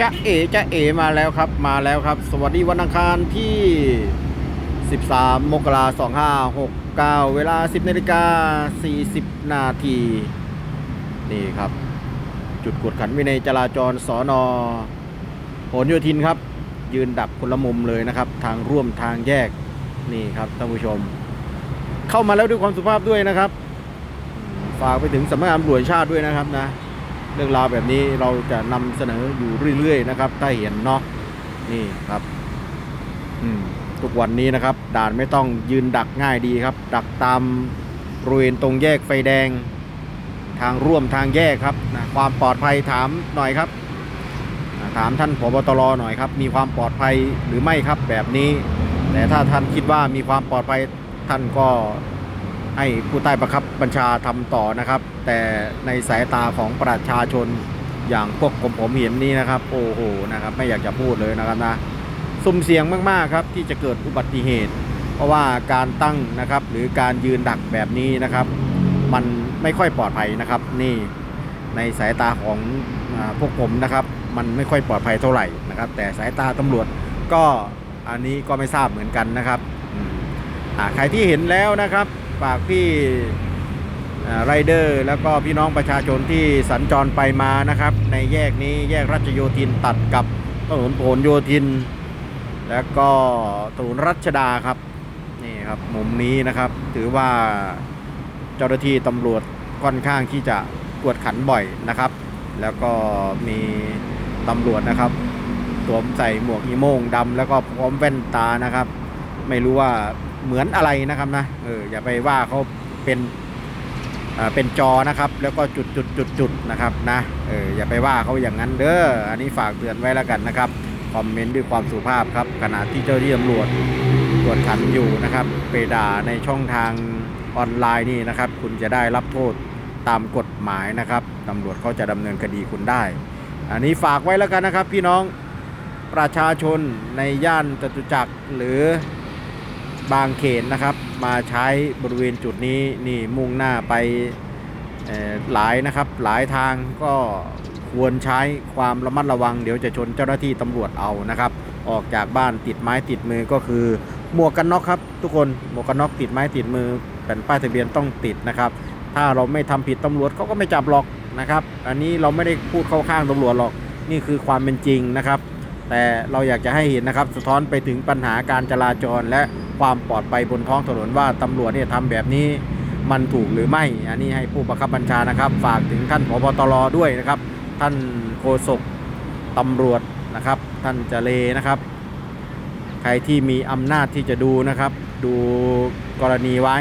จะเอ๋จะเอ๋มาแล้วครับ มาแล้วครับ สวัสดีวันอังคารที่ 13 มกราคม2569 เวลา 10นาฬิกา40 นาที นี่ครับ จุดกวดขันวินัยจราจรสอนอผลโยธินครับ ยืนดักคนละมุมเลยนะครับ ทางร่วมทางแยก นี่ครับท่านผู้ชม เข้ามาแล้วด้วยความสุภาพด้วยนะครับ ฝากไปถึงสำนักงานตำรวจชาติด้วยนะครับนะ เรื่องราวแบบนี้เราจะนำเสนออยู่เรื่อยๆนะครับถ้าเห็นเนาะนี่ครับอืมทุกวันนี้นะครับ ด่านไม่ต้องยืนดักง่ายดีครับ ดักตามบริเวณตรงแยกไฟแดง ทางร่วมทางแยกครับนะความปลอดภัยถามหน่อยครับ ถามท่านผบตรหน่อยครับ มีความปลอดภัยหรือไม่ครับแบบนี้ แต่ถ้าท่านคิดว่ามีความปลอดภัยท่านก็ ให้ผู้ใต้บังคับบัญชาทำต่อนะครับ แต่ในสายตาของประชาชนอย่างพวกผมผมเห็นนี่นะครับ โอ้โหนะครับ ไม่อยากจะพูดเลยนะครับนะสุ่มเสี่ยงมากๆครับที่จะเกิดอุบัติเหตุ เพราะว่าการตั้งนะครับ หรือการยืนดักแบบนี้นะครับ มันไม่ค่อยปลอดภัยนะครับ นี่ในสายตาของอพวกผมนะครับ มันไม่ค่อยปลอดภัยเท่าไหร่นะครับ แต่สายตาตำรวจก็อันนี้ก็ไม่ทราบเหมือนกันนะครับใครที่เห็นแล้วนะครับ ฝากพี่ไรเดอร์แล้วก็พี่น้องประชาชนที่สัญจรไปมานะครับ ในแยกนี้แยกรัชโยธินตัดกับถนนพหลโยธิน แล้วก็ถนนรัชดาครับนี่ครับมุมนี้นะครับ ถือว่าเจ้าหน้าที่ตำรวจค่อนข้างที่จะกวดขันบ่อยนะครับ แล้วก็มีตำรวจนะครับสวมใส่หมวกอีโมงดำแล้วก็พร้อมแว่นตานะครับ ไม่รู้ว่า เหมือนอะไรนะครับนะเอออย่าไปว่าเขาเป็นอ่าเป็นจอนะครับ แล้วก็จุดจุดจุดจุดนะครับนะเอออย่าไปว่าเขาอย่างนั้นเด้ออันนี้ฝากเตือนไว้แล้วกันนะครับคอมเมนต์ด้วยความสุภาพครับขณะที่เจ้าที่ตำรวจตรวจขันอยู่นะครับไปด่าในช่องทางออนไลน์นี่นะครับ คุณจะได้รับโทษตามกฎหมายนะครับตำรวจเขาจะดำเนินคดีคุณได้ อันนี้ฝากไว้แล้วกันนะครับ พี่น้องประชาชนในย่านจตุจักรหรือ บางเขนนะครับ มาใช้บริเวณจุดนี้นี่มุ่งหน้าไปหลายนะครับหลายทางก็ควรใช้ความระมัดระวัง เดี๋ยวจะชนเจ้าหน้าที่ตำรวจเอานะครับ ออกจากบ้านติดไม้ติดมือก็คือหมวกกันน็อกครับ ทุกคนหมวกกันน็อกติดไม้ติดมือแผ่นป้ายทะเบียนต้องติดนะครับ ถ้าเราไม่ทำผิดตำรวจเขาก็ไม่จับหรอกนะครับ อันนี้เราไม่ได้พูดเข้าข้างตำรวจหรอกนี่คือความเป็นจริงนะครับ แต่เราอยากจะให้เห็นนะครับ สะท้อนไปถึงปัญหาการจราจรและ ความปลอดภัยบนท้องถนนว่าตำรวจเนี่ยทำแบบนี้มันถูกหรือไม่ อันนี้ให้ผู้บังคับบัญชานะครับ ฝากถึงท่านผบตรด้วยนะครับ ท่านโฆษกตำรวจนะครับ ท่านเจเลนะครับ ใครที่มีอำนาจที่จะดูนะครับ ดูกรณีไว้